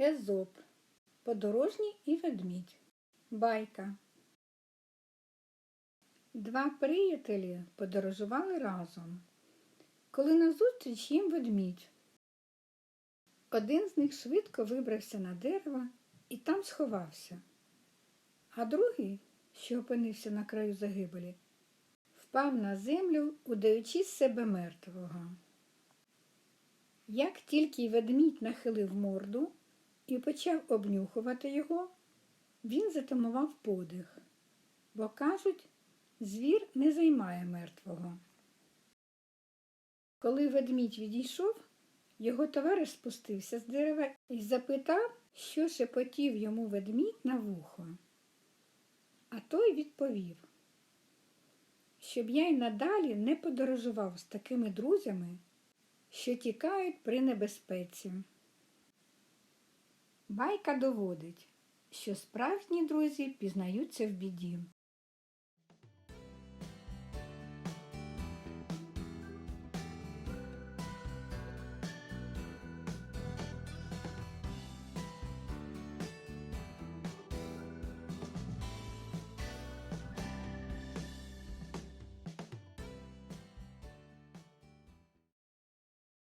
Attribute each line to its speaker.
Speaker 1: Езоп. Подорожній і ведмідь. Байка. Два приятелі подорожували разом. Коли назустріч їм ведмідь. Один з них швидко вибрався на дерево і там сховався, а другий, що опинився на краю загибелі, впав на землю, удаючи з себе мертвого. Як тільки ведмідь нахилив морду і почав обнюхувати його, він затамував подих, бо кажуть, звір не займає мертвого. Коли ведмідь відійшов, його товариш спустився з дерева і запитав, що шепотів йому ведмідь на вухо. А той відповів, щоб я й надалі не подорожував з такими друзями, що тікають при небезпеці. Байка доводить, що справжні друзі пізнаються в біді.